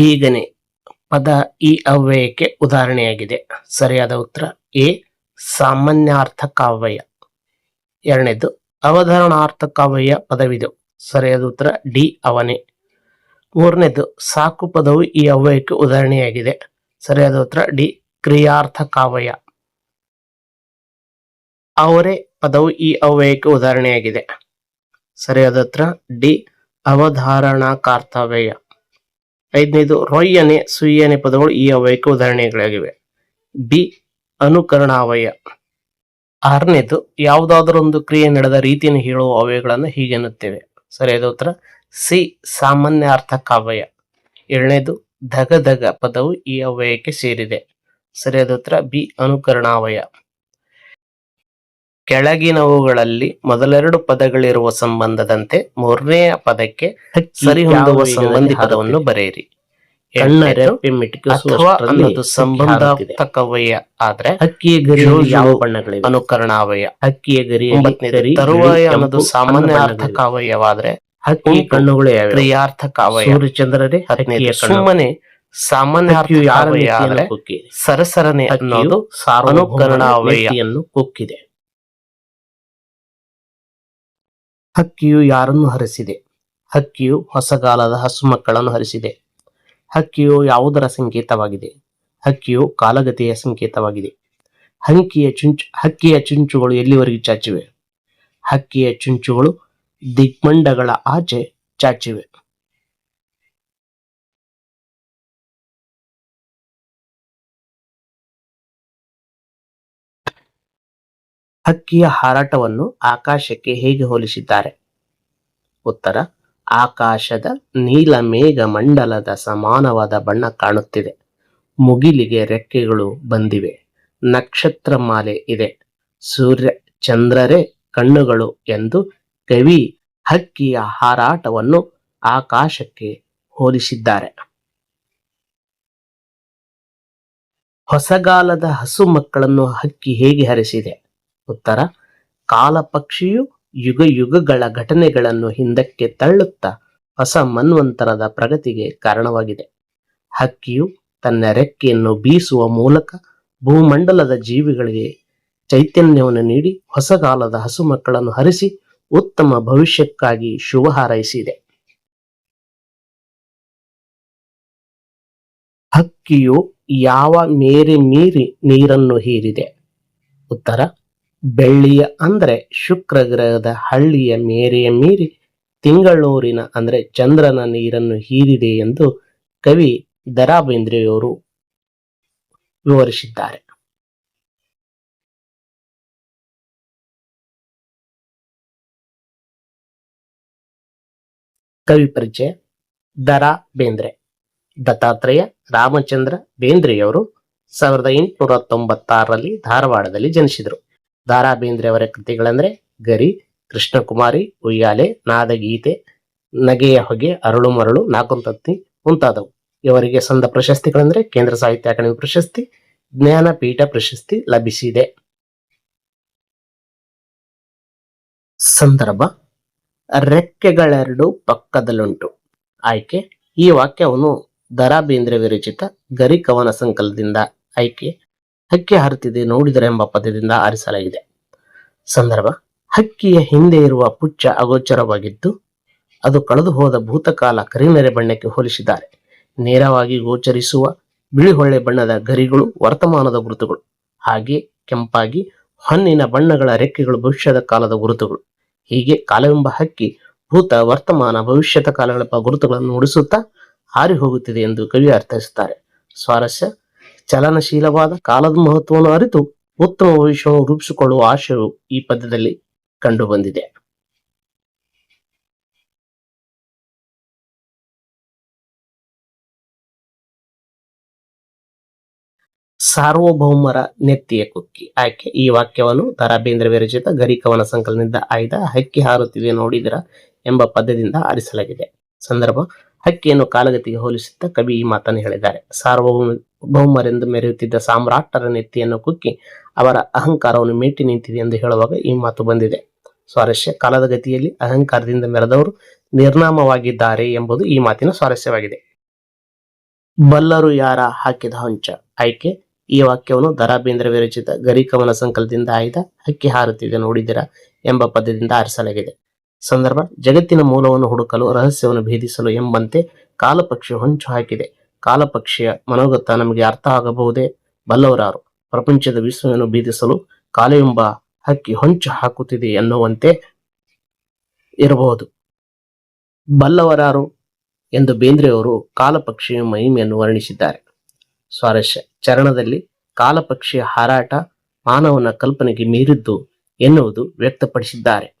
ಬೇಗನೆ ಪದ ಈ ಅವ್ಯಯಕ್ಕೆ ಉದಾಹರಣೆಯಾಗಿದೆ. ಸರಿಯಾದ ಉತ್ತರ, ಎ, ಸಾಮಾನ್ಯಾರ್ಥ ಕಾವ್ಯ. ಎರಡನೇದು, ಅವಧಾರಣಾರ್ಥ ಕಾವ್ಯ ಪದವಿದು. ಸರಿಯಾದ ಉತ್ತರ, ಡಿ, ಅವನೆ. ಮೂರನೇದು, ಸಾಕು ಪದವು ಈ ಅವ್ಯಯಕ್ಕೆ ಉದಾಹರಣೆಯಾಗಿದೆ. ಸರಿಯಾದ ಉತ್ತರ, ಡಿ, ಕ್ರಿಯಾರ್ಥ ಕಾವ್ಯ. ಅವರೇ ಪದವು ಈ ಅವ್ಯಯಕ್ಕೆ ಉದಾಹರಣೆಯಾಗಿದೆ. ಸರಿಯಾದ ಉತ್ತರ, ಡಿ, ಅವಧಾರಣಾ ಕಾರ್ತವ್ಯ. ಐದನೇದು, ರೊಯ್ಯನೆ, ಸುಯ್ಯನೆ ಪದಗಳು ಈ ಅವಯಕ್ಕೆ ಉದಾಹರಣೆಗಳಾಗಿವೆ. ಬಿ, ಅನುಕರಣಾವಯ. ಆರನೇದು, ಯಾವುದಾದರೊಂದು ಕ್ರಿಯೆ ನಡೆದ ರೀತಿಯನ್ನು ಹೇಳುವ ಅವಯಗಳನ್ನು ಹೀಗೆ ಎನ್ನುತ್ತೇವೆ. ಸರಿಯಾದ ಉತ್ತರ, ಸಿ ಸಾಮಾನ್ಯ ಕಾವ್ಯ ಏಳನೇದು ಧಗ ಧಗ ಪದವು ಈ ಅವಯಕ್ಕೆ ಸೇರಿದೆ. ಸರಿಯಾದ ಉತ್ತರ, ಬಿ, ಅನುಕರಣಾವಯ. ಕೆಳಗಿನವುಗಳಲ್ಲಿ ಮೊದಲೆರಡು ಪದಗಳಿರುವ ಸಂಬಂಧದಂತೆ ಮೂರನೆಯ ಪದಕ್ಕೆ ಸರಿಹೊಂದುವ ಸಂಬಂಧಿ ಪದವನ್ನು ಬರೆಯಿರಿ. ಅನ್ನೋದು ಆದ್ರೆ ಹಕ್ಕಿಯ ಗರಿ ಯಾವ ಬಣ್ಣಗಳಿವೆ? ಅನುಕರಣಾವಯ. ಹಕ್ಕಿಯ ಗರಿ ತರುವಾಯ ಅನ್ನೋದು ಸಾಮಾನ್ಯ ಅರ್ಥಕಾವಯವಾದ್ರೆ ಹಕ್ಕಿ ಕಣ್ಣುಗಳ ಕಾವ್ಯವಾದ್ರೆ ಹಕ್ಕಿಯ ಉಂಟು. ಕಣ್ಣುಗಳು ಯಾವ್ಯಾವು ಕ್ರಿಯಾರ್ಥ ಸೂರ್ಯಚಂದ್ರರೇ ಹದಿನೈದು ಕಣ್ಣು. ಸುಮ್ಮನೆ ಸಾಮಾನ್ಯ ಸರಸರನೆ ಅನ್ನೋದು. ನೆತ್ತಿಯನ್ನು ಕುಕ್ಕಿದೆ. ಹಕ್ಕಿಯು ಯಾರನ್ನು ಹರಿಸಿದೆ? ಹಕ್ಕಿಯು ಹೊಸಗಾಲದ ಹಸು ಮಕ್ಕಳನ್ನು ಹರಿಸಿದೆ. ಹಕ್ಕಿಯು ಯಾವುದರ ಸಂಕೇತವಾಗಿದೆ? ಹಕ್ಕಿಯು ಕಾಲಗತಿಯ ಸಂಕೇತವಾಗಿದೆ. ಹಂಕಿಯ ಚುಂಚು, ಹಕ್ಕಿಯ ಚುಂಚುಗಳು ಎಲ್ಲಿವರೆಗೆ ಚಾಚಿವೆ? ಹಕ್ಕಿಯ ಚುಂಚುಗಳು ದಿಗ್ಮಂಡಗಳ ಆಚೆ ಚಾಚಿವೆ. ಹಕ್ಕಿಯ ಹಾರಾಟವನ್ನು ಆಕಾಶಕ್ಕೆ ಹೇಗೆ ಹೋಲಿಸಿದ್ದಾರೆ? ಉತ್ತರ, ಆಕಾಶದ ನೀಲ ಮೇಘ ಮಂಡಲದ ಸಮಾನವಾದ ಬಣ್ಣ ಕಾಣುತ್ತಿದೆ. ಮುಗಿಲಿಗೆ ರೆಕ್ಕೆಗಳು ಬಂದಿವೆ. ನಕ್ಷತ್ರ ಮಾಲೆ ಇದೆ. ಸೂರ್ಯ, ಚಂದ್ರರೇ ಕಣ್ಣುಗಳು ಎಂದು ಕವಿ ಹಕ್ಕಿಯ ಹಾರಾಟವನ್ನು ಆಕಾಶಕ್ಕೆ ಹೋಲಿಸಿದ್ದಾರೆ. ಹೊಸಗಾಲದ ಹಸು ಮಕ್ಕಳನ್ನು ಹಕ್ಕಿ ಹೇಗೆ ಹರಿಸಿದೆ? ಉತ್ತರ, ಕಾಲಪಕ್ಷಿಯು ಯುಗ ಯುಗಗಳ ಘಟನೆಗಳನ್ನು ಹಿಂದಕ್ಕೆ ತಳ್ಳುತ್ತಾ ಹೊಸ ಮನ್ವಂತರದ ಪ್ರಗತಿಗೆ ಕಾರಣವಾಗಿದೆ. ಹಕ್ಕಿಯು ತನ್ನ ರೆಕ್ಕೆಯನ್ನು ಬೀಸುವ ಮೂಲಕ ಭೂಮಂಡಲದ ಜೀವಿಗಳಿಗೆ ಚೈತನ್ಯವನ್ನು ನೀಡಿ ಹೊಸಗಾಲದ ಹಸು ಮಕ್ಕಳನ್ನು ಹರಿಸಿ ಉತ್ತಮ ಭವಿಷ್ಯಕ್ಕಾಗಿ ಶುಭ ಹಾರೈಸಿದೆ. ಹಕ್ಕಿಯು ಯಾವ ಮೇರೆ ಮೀರಿ ನೀರನ್ನು ಹೀರಿದೆ? ಉತ್ತರ ಬೆಳ್ಳಿಯ ಅಂದರೆ ಶುಕ್ರ ಗ್ರಹದ ಹಳ್ಳಿಯ ಮೇರೆಯ ಮೀರಿ ತಿಂಗಳೂರಿನ ಅಂದ್ರೆ ಚಂದ್ರನ ನೀರನ್ನು ಹೀರಿದೆ ಎಂದು ಕವಿ ದರಾಬೇಂದ್ರೆಯವರು ವಿವರಿಸಿದ್ದಾರೆ. ಕವಿ ಪರಿಚಯ ದರಾ ಬೇಂದ್ರೆ ದತ್ತಾತ್ರೇಯ ರಾಮಚಂದ್ರ ಬೇಂದ್ರೆಯವರು ಸಾವಿರದ ಎಂಟುನೂರ ತೊಂಬತ್ತಾರರಲ್ಲಿ ಧಾರವಾಡದಲ್ಲಿ ಜನಿಸಿದರು. ದಾರಾ ಬೇಂದ್ರೆ ಅವರ ಕೃತಿಗಳಂದ್ರೆ ಗರಿ, ಕೃಷ್ಣಕುಮಾರಿ, ಉಯ್ಯಾಲೆ, ನಾದಗೀತೆ, ನಗೆಯ ಹೊಗೆ, ಅರಳು ಮರಳು, ನಾಕುಂತತ್ತಿ ಮುಂತಾದವು. ಇವರಿಗೆ ಸಂದ ಪ್ರಶಸ್ತಿಗಳಂದ್ರೆ ಕೇಂದ್ರ ಸಾಹಿತ್ಯ ಅಕಾಡೆಮಿ ಪ್ರಶಸ್ತಿ, ಜ್ಞಾನಪೀಠ ಪ್ರಶಸ್ತಿ ಲಭಿಸಿದೆ. ಸಂದರ್ಭ, ರೆಕ್ಕೆಗಳೆರಡು ಪಕ್ಕದಲ್ಲುಂಟು ಆಯ್ಕೆ, ಈ ವಾಕ್ಯವನ್ನು ದರಾ ಬೇಂದ್ರೆ ವಿರಚಿತ ಗರಿ ಕವನ ಸಂಕಲದಿಂದ ಆಯ್ಕೆ ಹಕ್ಕಿ ಹಾರುತ್ತಿದೆ ನೋಡಿದರೆ ಎಂಬ ಪದದಿಂದ ಆರಿಸಲಾಗಿದೆ. ಸಂದರ್ಭ, ಹಕ್ಕಿಯ ಹಿಂದೆ ಇರುವ ಪುಚ್ಚ ಅಗೋಚರವಾಗಿದ್ದು, ಅದು ಕಳೆದು ಹೋದ ಭೂತಕಾಲ ಕರಿನೆರೆ ಬಣ್ಣಕ್ಕೆ ಹೋಲಿಸಿದ್ದಾರೆ. ನೇರವಾಗಿ ಗೋಚರಿಸುವ ಬಿಳಿಹೊಳ್ಳೆ ಬಣ್ಣದ ಗರಿಗಳು ವರ್ತಮಾನದ ಗುರುತುಗಳು. ಹಾಗೆ ಕೆಂಪಾಗಿ ಹೊನ್ನಿನ ಬಣ್ಣಗಳ ರೆಕ್ಕೆಗಳು ಭವಿಷ್ಯದ ಕಾಲದ ಗುರುತುಗಳು. ಹೀಗೆ ಕಾಲವೆಂಬ ಹಕ್ಕಿ ಭೂತ ವರ್ತಮಾನ ಭವಿಷ್ಯದ ಕಾಲಗಳ ಗುರುತುಗಳನ್ನು ನುಡಿಸುತ್ತಾ ಹಾರಿ ಹೋಗುತ್ತಿದೆ ಎಂದು ಕವಿ ಅರ್ಥೈಸುತ್ತಾರೆ. ಸ್ವಾರಸ್ಯ ಚಲನಶೀಲವಾದ ಕಾಲದ ಮಹತ್ವವನ್ನು ಅರಿತು ಉತ್ತಮ ಭವಿಷ್ಯವನ್ನು ರೂಪಿಸಿಕೊಳ್ಳುವ ಆಶಯವು ಈ ಪದ್ಯದಲ್ಲಿ ಕಂಡುಬಂದಿದೆ. ಸಾರ್ವಭೌಮರ ನೆತ್ತಿಯ ಕುಕ್ಕಿ. ಆಯ್ಕೆ ಈ ವಾಕ್ಯವನ್ನು ತರ ಬೇಂದ್ರ ವಿರಚಿತ ಗರಿ ಕವನ ಸಂಕಲನದಿಂದ ಆಯ್ದ ಹಕ್ಕಿ ಹಾರುತ್ತಿದೆ ನೋಡಿದರ ಎಂಬ ಪದ್ಯದಿಂದ ಆರಿಸಲಾಗಿದೆ. ಸಂದರ್ಭ, ಹಕ್ಕಿಯನ್ನು ಕಾಲಗತಿಗೆ ಹೋಲಿಸುತ್ತಾ ಕವಿ ಈ ಮಾತನ್ನು ಹೇಳಿದ್ದಾರೆ. ಸಾರ್ವಭೌಮ ಭೌಮರೆಂದು ಮೆರೆಯುತ್ತಿದ್ದ ಸಾಮ್ರಾಟರ ನೆತ್ತಿಯನ್ನು ಕುಕ್ಕಿ ಅವರ ಅಹಂಕಾರವನ್ನು ಮೇಟಿ ನಿಂತಿದೆ ಎಂದು ಹೇಳುವಾಗ ಈ ಮಾತು ಬಂದಿದೆ. ಸ್ವಾರಸ್ಯ ಕಾಲದ ಗತಿಯಲ್ಲಿ ಅಹಂಕಾರದಿಂದ ಮೆರೆದವರು ನಿರ್ನಾಮವಾಗಿದ್ದಾರೆ ಎಂಬುದು ಈ ಮಾತಿನ ಸ್ವಾರಸ್ಯವಾಗಿದೆ. ಬಲ್ಲರು ಯಾರ ಹಾಕಿದ ಹೊಂಚ? ಆಯ್ಕೆ? ಈ ವಾಕ್ಯವನ್ನು ದರಾ ಬೇಂದ್ರ ವಿರಚಿತ ಗರಿ ಕವನ ಸಂಕಲನದಿಂದ ಆಯ್ದ ಹಕ್ಕಿ ಹಾರುತ್ತಿದೆ ನೋಡಿದಿರ ಎಂಬ ಪದ್ಯದಿಂದ ಆರಿಸಲಾಗಿದೆ. ಸಂದರ್ಭ, ಜಗತ್ತಿನ ಮೂಲವನ್ನು ಹುಡುಕಲು ರಹಸ್ಯವನ್ನು ಭೇದಿಸಲು ಎಂಬಂತೆ ಕಾಲಪಕ್ಷಿ ಹೊಂಚು ಹಾಕಿದೆ. ಕಾಲಪಕ್ಷಿಯ ಮನೋಗತ ನಮಗೆ ಅರ್ಥ ಆಗಬಹುದೇ? ಬಲ್ಲವರಾರು, ಪ್ರಪಂಚದ ವಿಶ್ವವನ್ನು ಭೇದಿಸಲು ಕಾಲೆಂಬ ಹಕ್ಕಿ ಹೊಂಚು ಹಾಕುತ್ತಿದೆ ಎನ್ನುವಂತೆ ಇರಬಹುದು. ಬಲ್ಲವರಾರು ಎಂದು ಬೇಂದ್ರೆಯವರು ಕಾಲಪಕ್ಷಿಯ ಮಹಿಮೆಯನ್ನು ವರ್ಣಿಸಿದ್ದಾರೆ. ಸ್ವಾರಸ್ಯ, ಚರಣದಲ್ಲಿ ಕಾಲಪಕ್ಷಿಯ ಹಾರಾಟ ಮಾನವನ ಕಲ್ಪನೆಗೆ ಮೀರಿದ್ದು ಎನ್ನುವುದು ವ್ಯಕ್ತಪಡಿಸಿದ್ದಾರೆ.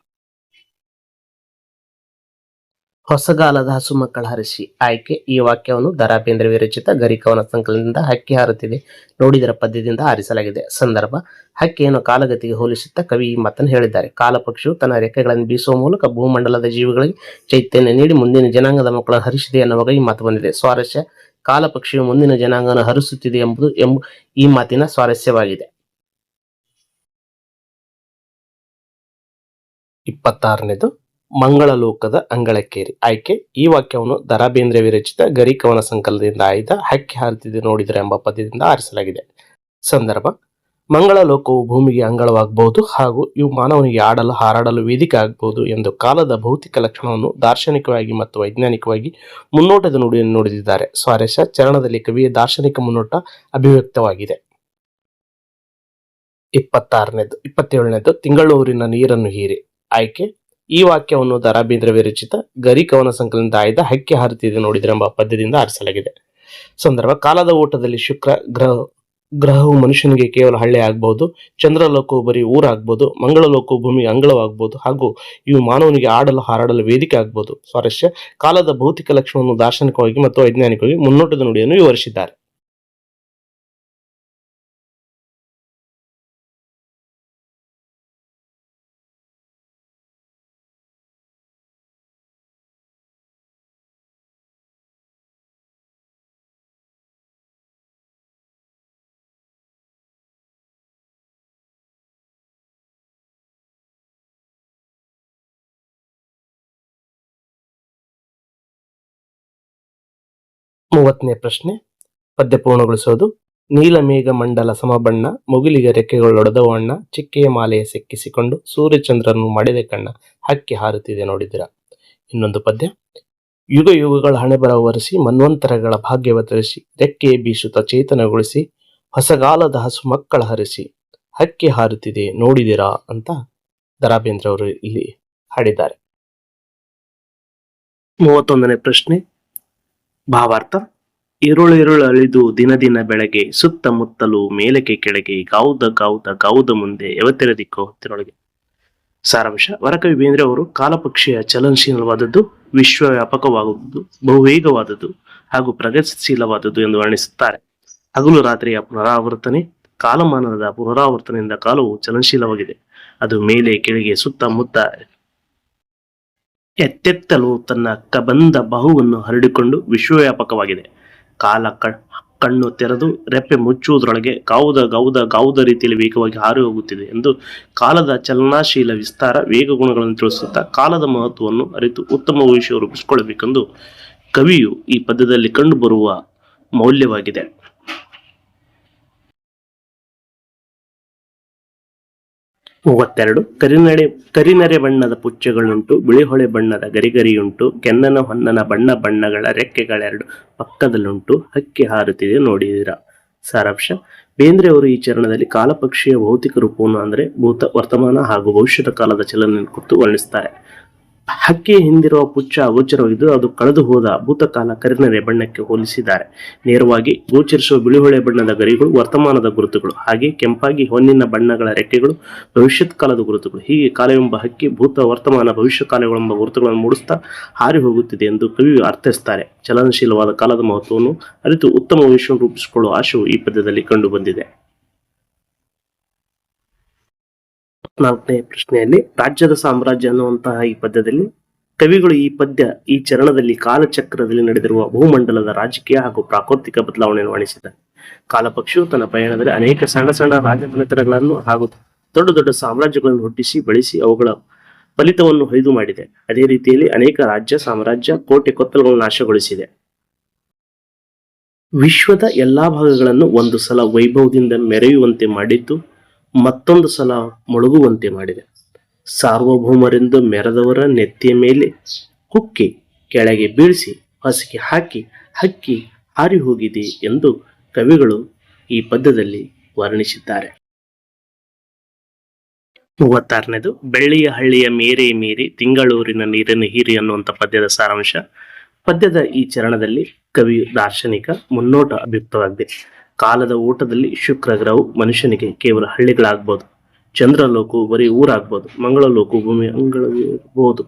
ಹೊಸಗಾಲದ ಹಸು ಮಕ್ಕಳ ಹರಿಸಿ ಆಯ್ಕೆ. ಈ ವಾಕ್ಯವನ್ನು ದರಾ ಬೇಂದ್ರ ವಿರಚಿತ ಗರಿಕವನ ಸಂಕಲನದಿಂದ ಹಕ್ಕಿ ಹಾರುತ್ತಿದೆ. ನೋಡಿದರ ಪದ್ಯದಿಂದ ಆರಿಸಲಾಗಿದೆ. ಸಂದರ್ಭ, ಹಕ್ಕಿಯನ್ನು ಕಾಲಗತಿಗೆ ಹೋಲಿಸುತ್ತಾ ಕವಿ ಈ ಮಾತನ್ನು ಹೇಳಿದ್ದಾರೆ. ಕಾಲಪಕ್ಷಿಯು ತನ್ನ ರೆಕ್ಕೆಗಳನ್ನು ಬೀಸುವ ಮೂಲಕ ಭೂಮಂಡಲದ ಜೀವಿಗಳಿಗೆ ಚೈತನ್ಯ ನೀಡಿ ಮುಂದಿನ ಜನಾಂಗದ ಮಕ್ಕಳನ್ನು ಹರಿಸಿದೆ ಎನ್ನುವಾಗ ಈ ಮಾತು ಬಂದಿದೆ. ಸ್ವಾರಸ್ಯ ಕಾಲಪಕ್ಷಿಯು ಮುಂದಿನ ಜನಾಂಗವನ್ನು ಹರಿಸುತ್ತಿದೆ ಎಂಬುದು ಎಂಬ ಈ ಮಾತಿನ ಸ್ವಾರಸ್ಯವಾಗಿದೆ. ಇಪ್ಪತ್ತಾರನೇದು ಮಂಗಳ ಲೋಕದ ಅಂಗಳಕ್ಕೇರಿ. ಆಯ್ಕೆ, ಈ ವಾಕ್ಯವನ್ನು ದರಾ ವಿರಚಿತ ಗರಿ ಕವನ ಸಂಕಲನದಿಂದ ಆಯ್ದ ಹಕ್ಕಿ ಹಾರುತ್ತಿದೆ ನೋಡಿದರೆ ಎಂಬ ಪದ್ಯದಿಂದ ಆರಿಸಲಾಗಿದೆ. ಸಂದರ್ಭ, ಮಂಗಳಲೋಕವು ಭೂಮಿಗೆ ಅಂಗಳವಾಗಬಹುದು ಹಾಗೂ ಇವು ಮಾನವನಿಗೆ ಆಡಲು, ಹಾರಾಡಲು ವೇದಿಕೆ ಆಗಬಹುದು ಎಂದು ಕಾಲದ ಭೌತಿಕ ಲಕ್ಷಣವನ್ನು ದಾರ್ಶನಿಕವಾಗಿ ಮತ್ತು ವೈಜ್ಞಾನಿಕವಾಗಿ ಮುನ್ನೋಟದ ನುಡಿಯನ್ನು ನುಡಿದಿದ್ದಾರೆ. ಸ್ವಾರಸ್ಯ, ಚರಣದಲ್ಲಿ ಕವಿಯ ದಾರ್ಶನಿಕ ಮುನ್ನೋಟ ಅಭಿವ್ಯಕ್ತವಾಗಿದೆ. ಇಪ್ಪತ್ತಾರನೇದು, ಇಪ್ಪತ್ತೇಳನೇದು, ತಿಂಗಳೂರಿನ ನೀರನ್ನು ಹೀರಿ. ಆಯ್ಕೆ ಈ ವಾಕ್ಯವನ್ನು ದರಾ ಬೇಂದ್ರೆ ವಿರಚಿತ ಗರಿ ಕವನ ಸಂಕಲನದ ಆಯ್ದ ಹಕ್ಕಿ ಹಾರುತ್ತಿದೆ ನೋಡಿದರೆ ಎಂಬ ಪದ್ಯದಿಂದ ಆರಿಸಲಾಗಿದೆ. ಸಂದರ್ಭ, ಕಾಲದ ಓಟದಲ್ಲಿ ಶುಕ್ರ ಗ್ರಹ, ಗ್ರಹವು ಮನುಷ್ಯನಿಗೆ ಕೇವಲ ಹಳ್ಳಿ ಆಗಬಹುದು, ಚಂದ್ರಲೋಕವು ಬರೀ ಊರಾಗ್ಬೋದು ಮಂಗಳ ಲೋಕವು ಭೂಮಿಗೆ ಅಂಗಳವಾಗ್ಬೋದು ಹಾಗೂ ಇವು ಮಾನವನಿಗೆ ಆಡಲು ಹಾರಾಡಲು ವೇದಿಕೆ ಆಗ್ಬೋದು ಸ್ವಾರಸ್ಯ, ಕಾಲದ ಭೌತಿಕ ಲಕ್ಷಣವನ್ನು ದಾರ್ಶನಿಕವಾಗಿ ಮತ್ತು ವೈಜ್ಞಾನಿಕವಾಗಿ ಮುನ್ನೋಟದ ನುಡಿಯನ್ನು ವಿವರಿಸಿದ್ದಾರೆ. ಮೂವತ್ತನೇ ಪ್ರಶ್ನೆ. ಪದ್ಯ ಪೂರ್ಣಗೊಳಿಸೋದು. ನೀಲಮೇಘ ಮಂಡಲ ಸಮಬಣ್ಣ ಮುಗಿಲಿಗೆ ರೆಕ್ಕೆಗಳೊಡೆದವಣ್ಣ ಚಿಕ್ಕೆಯ ಮಾಲೆಯ ಸಿಕ್ಕಿಸಿಕೊಂಡು ಸೂರ್ಯಚಂದ್ರನು ಮಾಡಿದ ಕಣ್ಣ ಹಕ್ಕಿ ಹಾರುತ್ತಿದೆ ನೋಡಿದಿರ ಇನ್ನೊಂದು ಪದ್ಯ. ಯುಗ ಯುಗಗಳ ಹಣೆ ಬರವರಿಸಿ ಮನ್ವಂತರಗಳ ಭಾಗ್ಯವ ತರಿಸಿ ರೆಕ್ಕೆ ಬೀಸುತ್ತ ಚೇತನಗೊಳಿಸಿ ಹೊಸಗಾಲದ ಹಸು ಮಕ್ಕಳ ಹರಿಸಿ ಹಕ್ಕಿ ಹಾರುತ್ತಿದೆ ನೋಡಿದಿರಾ ಅಂತ ದರಾಬೇಂದ್ರ ಅವರು ಇಲ್ಲಿ ಹಾಡಿದ್ದಾರೆ. ಮೂವತ್ತೊಂದನೇ ಪ್ರಶ್ನೆ. ಭಾವಾರ್ಥ. ಇರುಳು ಅಳಿದು ದಿನ ದಿನ ಬೆಳಗ್ಗೆ ಸುತ್ತಮುತ್ತಲು ಮೇಲಕ್ಕೆ ಕೆಳಗೆ ಗಾವುದ ಗಾವುದ ಗಾವುದ ಮುಂದೆ ಯಾವತ್ತಿರದಿಕ್ಕೋ ಹೊತ್ತಿನೊಳಗೆ ಸಾರಾಂಶ, ವರಕವಿ ಬೇಂದ್ರೆ ಅವರು ಕಾಲಪಕ್ಷಿಯ ಚಲನಶೀಲವಾದದ್ದು ವಿಶ್ವವ್ಯಾಪಕವಾದದ್ದು ಬಹುವೇಗವಾದದ್ದು ಹಾಗೂ ಪ್ರಗತಿಶೀಲವಾದದ್ದು ಎಂದು ವರ್ಣಿಸುತ್ತಾರೆ. ಹಗಲು ರಾತ್ರಿಯ ಪುನರಾವರ್ತನೆ, ಕಾಲಮಾನದ ಪುನರಾವರ್ತನೆಯಿಂದ ಕಾಲವು ಚಲನಶೀಲವಾಗಿದೆ. ಅದು ಮೇಲೆ ಕೆಳಗೆ ಸುತ್ತಮುತ್ತ ಎತ್ತೆತ್ತಲು ತನ್ನ ಕಬಂದ ಬಾಹುವನ್ನು ಹರಡಿಕೊಂಡು ವಿಶ್ವವ್ಯಾಪಕವಾಗಿದೆ. ಕಾಲ ಕಣ್ಣು ತೆರೆದು ರೆಪ್ಪೆ ಮುಚ್ಚುವುದರೊಳಗೆ ಗಾವುದ ಗಾವುದ ಗಾವುದ ರೀತಿಯಲ್ಲಿ ವೇಗವಾಗಿ ಹಾರಿ ಹೋಗುತ್ತಿದೆ ಎಂದು ಕಾಲದ ಚಲನಾಶೀಲ ವಿಸ್ತಾರ ವೇಗ ಗುಣಗಳನ್ನು ತಿಳಿಸುತ್ತಾ ಕಾಲದ ಮಹತ್ವವನ್ನು ಅರಿತು ಉತ್ತಮ ಭವಿಷ್ಯ ರೂಪಿಸಿಕೊಳ್ಳಬೇಕೆಂದು ಕವಿಯು ಈ ಪದ್ಯದಲ್ಲಿ ಕಂಡುಬರುವ ಮೌಲ್ಯವಾಗಿದೆ. ಮೂವತ್ತೆರಡು ಕರಿನಡೆ ಕರಿನರೆ ಬಣ್ಣದ ಪುಚ್ಚಗಳುಂಟು, ಬಿಳಿಹೊಳೆ ಬಣ್ಣದ ಗರಿಗರಿಯುಂಟು, ಕೆನ್ನನ ಹೊನ್ನನ ಬಣ್ಣ ಬಣ್ಣಗಳ ರೆಕ್ಕೆಗಳೆರಡು ಪಕ್ಕದಲ್ಲುಂಟು, ಹಕ್ಕಿ ಹಾರುತ್ತಿದೆ ನೋಡಿದಿರ. ಸಾರಾಂಶ ಬೇಂದ್ರೆ ಅವರು ಈ ಚರಣದಲ್ಲಿ ಕಾಲಪಕ್ಷಿಯ ಭೌತಿಕ ರೂಪವನ್ನು, ಅಂದರೆ ಭೂತ, ವರ್ತಮಾನ ಹಾಗೂ ಭವಿಷ್ಯದ ಕಾಲದ ಚಲನೆಯನ್ನು ಕುರಿತು ವರ್ಣಿಸುತ್ತಾರೆ. ಹಕ್ಕಿ ಹಿಂದಿರುವ ಪುಚ್ಚ ಗೋಚರವಾಗಿದ್ದು ಅದು ಕಳೆದು ಹೋದ ಭೂತಕಾಲ ಕರಿನರೆ ಬಣ್ಣಕ್ಕೆ ಹೋಲಿಸಿದ್ದಾರೆ. ನೇರವಾಗಿ ಗೋಚರಿಸುವ ಬಿಳಿಹೊಳೆ ಬಣ್ಣದ ಗರಿಗಳು, ವರ್ತಮಾನದ ಗುರುತುಗಳು, ಹಾಗೆ ಕೆಂಪಾಗಿ ಹೊನ್ನಿನ ಬಣ್ಣಗಳ ರೆಕ್ಕೆಗಳು, ಭವಿಷ್ಯತ್ ಕಾಲದ ಗುರುತುಗಳು. ಹೀಗೆ ಕಾಲವೆಂಬ ಹಕ್ಕಿ ಭೂತ ವರ್ತಮಾನ ಭವಿಷ್ಯ ಕಾಲಗಳೆಂಬ ಗುರುತುಗಳನ್ನು ಮೂಡಿಸ್ತಾ ಹಾರಿ ಹೋಗುತ್ತಿದೆ ಎಂದು ಕವಿ ಅರ್ಥೈಸುತ್ತಾರೆ. ಚಲನಶೀಲವಾದ ಕಾಲದ ಮಹತ್ವವನ್ನು ಅರಿತು ಉತ್ತಮ ವಿಶ್ವ ರೂಪಿಸಿಕೊಳ್ಳುವ ಆಶಯವು ಈ ಪದ್ಯದಲ್ಲಿ ಕಂಡುಬಂದಿದೆ ನಾಲ್ಕನೇ ಪ್ರಶ್ನೆಯಲ್ಲಿ ರಾಜ್ಯದ ಸಾಮ್ರಾಜ್ಯ ಅನ್ನುವಂತಹ ಈ ಪದ್ಯದಲ್ಲಿ ಕವಿಗಳು ಈ ಪದ್ಯ ಈ ಚರಣದಲ್ಲಿ ಕಾಲಚಕ್ರದಲ್ಲಿ ನಡೆದಿರುವ ಭೂಮಂಡಲದ ರಾಜಕೀಯ ಹಾಗೂ ಪ್ರಾಕೃತಿಕ ಬದಲಾವಣೆಯನ್ನು ವರ್ಣಿಸಿದ್ದಾರೆ. ಕಾಲಪಕ್ಷವು ತನ್ನ ಪಯಣದಲ್ಲಿ ಅನೇಕ ಸಣ್ಣ ಸಣ್ಣ ರಾಜಮನೆತನಗಳನ್ನು ಹಾಗೂ ದೊಡ್ಡ ದೊಡ್ಡ ಸಾಮ್ರಾಜ್ಯಗಳನ್ನು ಹುಟ್ಟಿಸಿ ಬೆಳೆಸಿ ಅವುಗಳ ಫಲಿತವನ್ನು ಹೊಯ್ದು ಮಾಡಿದೆ. ಅದೇ ರೀತಿಯಲ್ಲಿ ಅನೇಕ ರಾಜ್ಯ, ಸಾಮ್ರಾಜ್ಯ ಕೋಟೆ ಕೊತ್ತಲುಗಳನ್ನು ನಾಶಗೊಳಿಸಿದೆ. ವಿಶ್ವದ ಎಲ್ಲಾ ಭಾಗಗಳನ್ನು ಒಂದು ಸಲ ವೈಭವದಿಂದ ಮೆರೆಯುವಂತೆ ಮಾಡಿದ್ದು ಮತ್ತೊಂದು ಸಲ ಮುಳುಗುವಂತೆ ಮಾಡಿದೆ. ಸಾರ್ವಭೌಮರೆಂದು ಮೆರೆದವರ ನೆತ್ತಿಯ ಮೇಲೆ ಕುಕ್ಕಿ ಕೆಳಗೆ ಬೀಳಿಸಿ ಹಸಿಗೆ ಹಾಕಿ, ಹಕ್ಕಿ ಹಾರಿ ಹೋಗಿದೆ ಎಂದು ಕವಿಗಳು ಈ ಪದ್ಯದಲ್ಲಿ ವರ್ಣಿಸಿದ್ದಾರೆ. ಮೂವತ್ತಾರನೇದು, ಬೆಳ್ಳಿಯ ಹಳ್ಳಿಯ ಮೇರೆ ಮೀರಿ ತಿಂಗಳೂರಿನ ನೀರನ್ನು ಹೀರಿ ಅನ್ನುವಂಥ ಪದ್ಯದ ಸಾರಾಂಶ. ಪದ್ಯದ ಈ ಚರಣದಲ್ಲಿ ಕವಿ, ದಾರ್ಶನಿಕ, ಮುನ್ನೋಟ ಅಭಿಯುಕ್ತವಾಗಿದೆ ಕಾಲದ ಓಟದಲ್ಲಿ ಶುಕ್ರ ಗ್ರಹವು ಮನುಷ್ಯನಿಗೆ ಕೇವಲ ಹಳ್ಳಿಗಳಾಗ್ಬೋದು. ಚಂದ್ರ ಲೋಕವು ಬರೀ ಊರಾಗ್ಬೋದು, ಮಂಗಳ ಲೋಕವು ಭೂಮಿ ಅಂಗಳವಿರಬಹುದು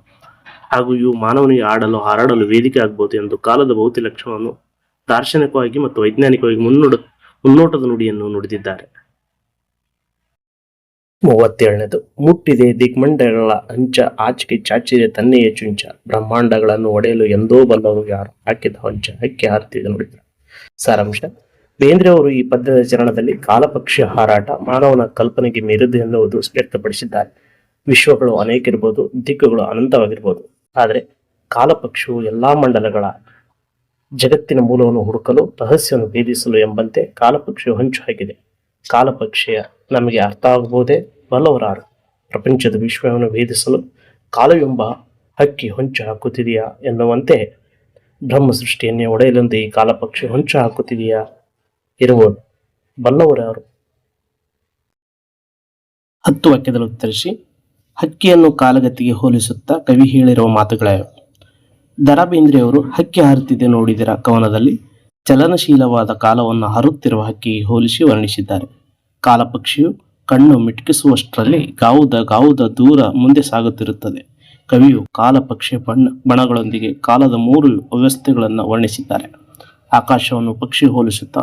ಹಾಗೂ ಇವು ಮಾನವನಿಗೆ ಆಡಲು, ಹಾರಾಡಲು ವೇದಿಕೆ ಆಗ್ಬೋದು ಎಂದು ಕಾಲದ ಭೌತಿಕ ಲಕ್ಷಣವನ್ನು ದಾರ್ಶನಿಕವಾಗಿ ಮತ್ತು ವೈಜ್ಞಾನಿಕವಾಗಿ ಮುನ್ನೋಡ, ಮುನ್ನೋಟದ ನುಡಿಯನ್ನು ನುಡಿದಿದ್ದಾರೆ. ಮೂವತ್ತೇಳನೇದು, ಮುಟ್ಟಿದೆ ದಿಗ್ಮಂಡಗಳ ಅಂಚ, ಆಚೆಗೆ ಚಾಚಿದೆ ತನ್ನೆಯ ಚುಂಚ. ಬ್ರಹ್ಮಾಂಡಗಳನ್ನು ಒಡೆಯಲು ಎಂದೋ ಬಲ್ಲವರು ಯಾರು? ಹಾಕಿದ ಹೊಂಚ ಹಕ್ಕಿ ಹಾರ್ತಿದೆ ನುಡಿದರು? ಸಾರಾಂಶ ಬೇಂದ್ರೆ ಅವರು ಈ ಪದ್ಯದ ಚರಣದಲ್ಲಿ ಕಾಲಪಕ್ಷಿ ಹಾರಾಟ, ಮಾನವನ ಕಲ್ಪನೆಗೆ ಮೀರಿದೆ ಎನ್ನುವುದು ವ್ಯಕ್ತಪಡಿಸಿದ್ದಾರೆ. ವಿಶ್ವಗಳು ಅನೇಕ ಇರಬಹುದು ದಿಕ್ಕುಗಳು ಅನಂತವಾಗಿರ್ಬೋದು. ಆದರೆ ಕಾಲಪಕ್ಷವು ಎಲ್ಲಾ ಮಂಡಲಗಳ ಜಗತ್ತಿನ ಮೂಲವನ್ನು ಹುಡುಕಲು, ರಹಸ್ಯವನ್ನು ಭೇದಿಸಲು ಎಂಬಂತೆ ಕಾಲಪಕ್ಷಿಯು ಹಂಚು ಹಾಕಿದೆ. ಕಾಲಪಕ್ಷಿಯ ನಮಗೆ ಅರ್ಥ ಆಗಬಹುದೇ ಬಲ್ಲವರಾರು. ಪ್ರಪಂಚದ ವಿಶ್ವವನ್ನು ಭೇದಿಸಲು ಕಾಲವೆಂಬ ಹಕ್ಕಿ ಹೊಂಚು ಹಾಕುತ್ತಿದೆಯಾ ಎನ್ನುವಂತೆ ಬ್ರಹ್ಮ ಸೃಷ್ಟಿಯನ್ನೇ ಒಡೆಯಲೆಂದು ಈ ಕಾಲಪಕ್ಷಿ ಹೊಂಚು ಹಾಕುತ್ತಿದೆಯಾ ಇರುವುದು ಬಲ್ಲವರಾರು. ಹತ್ತು ವಾಕ್ಯದಲ್ಲಿ ಉತ್ತರಿಸಿ, ಹಕ್ಕಿಯನ್ನು ಕಾಲಗತಿಗೆ ಹೋಲಿಸುತ್ತಾ ಕವಿ ಹೇಳಿರುವ ಮಾತುಗಳಾಯವು ದರ ಬೇಂದ್ರೆಯವರು ಹಕ್ಕಿ ಹಾರುತ್ತಿದೆ ನೋಡಿದರ ಕವನದಲ್ಲಿ ಚಲನಶೀಲವಾದ ಕಾಲವನ್ನು ಹರುತ್ತಿರುವ ಹಕ್ಕಿಗೆ ಹೋಲಿಸಿ ವರ್ಣಿಸಿದ್ದಾರೆ. ಕಾಲಪಕ್ಷಿಯು ಕಣ್ಣು ಮಿಟಕಿಸುವಷ್ಟರಲ್ಲಿ ಗಾವುದ ಗಾವುದ ದೂರ ಮುಂದೆ ಸಾಗುತ್ತಿರುತ್ತದೆ. ಕವಿಯು ಕಾಲಪಕ್ಷಿ ಬಣ್ಣ ಬಣಗಳೊಂದಿಗೆ ಕಾಲದ ಮೂರು ವ್ಯವಸ್ಥೆಗಳನ್ನು ವರ್ಣಿಸಿದ್ದಾರೆ. ಆಕಾಶವನ್ನು ಪಕ್ಷಿ ಹೋಲಿಸುತ್ತಾ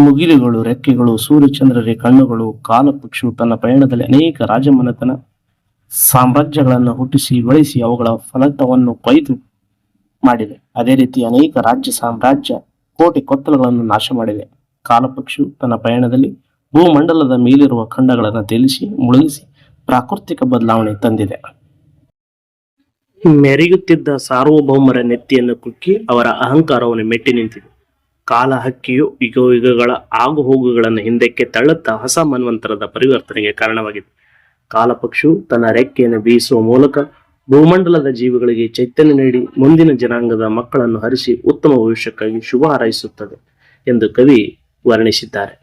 ಮುಗಿಲುಗಳು, ರೆಕ್ಕೆಗಳು, ಸೂರ್ಯಚಂದ್ರರೇ, ಕಣ್ಣುಗಳು ಕಾಲಪಕ್ಷು ತನ್ನ ಪಯಣದಲ್ಲಿ ಅನೇಕ ರಾಜಮನೆತನ ಸಾಮ್ರಾಜ್ಯಗಳನ್ನು ಹುಟ್ಟಿಸಿ, ಬೆಳೆಸಿ, ಅವುಗಳ ಫಲತವನ್ನು ಕೊಯ್ದು ಮಾಡಿದೆ. ಅದೇ ರೀತಿ ಅನೇಕ ರಾಜ್ಯ ಸಾಮ್ರಾಜ್ಯ ಕೋಟೆ ಕೊತ್ತಲಗಳನ್ನು ನಾಶ ಮಾಡಿದೆ. ಕಾಲಪಕ್ಷು ತನ್ನ ಪಯಣದಲ್ಲಿ ಭೂಮಂಡಲದ ಮೇಲಿರುವ ಖಂಡಗಳನ್ನು ತೇಲಿಸಿ, ಮುಳುಗಿಸಿ ಪ್ರಾಕೃತಿಕ ಬದಲಾವಣೆ ತಂದಿದೆ. ಮೆರೆಯುತ್ತಿದ್ದ ಸಾರ್ವಭೌಮರ ನೆತ್ತಿಯನ್ನು ಕುಕ್ಕಿ ಅವರ ಅಹಂಕಾರವನ್ನು ಮೆಟ್ಟಿ ನಿಂತಿದೆ. ಕಾಲ ಹಕ್ಕಿಯು ಯುಗ ಯುಗಗಳ ಆಗು ಹೋಗುಗಳನ್ನು ಹಿಂದಕ್ಕೆ ತಳ್ಳುತ್ತಾ ಹೊಸ ಮನ್ವಂತರದ ಪರಿವರ್ತನೆಗೆ ಕಾರಣವಾಗಿದೆ. ಕಾಲಪಕ್ಷು ತನ್ನ ರೆಕ್ಕೆಯನ್ನು ಬೀಸುವ ಮೂಲಕ ಭೂಮಂಡಲದ ಜೀವಿಗಳಿಗೆ ಚೈತನ್ಯ ನೀಡಿ ಮುಂದಿನ ಜನಾಂಗದ ಮಕ್ಕಳನ್ನು ಹರಿಸಿ ಉತ್ತಮ ಭವಿಷ್ಯಕ್ಕಾಗಿ ಶುಭ ಹಾರೈಸುತ್ತದೆ ಎಂದು ಕವಿ ವರ್ಣಿಸಿದ್ದಾರೆ.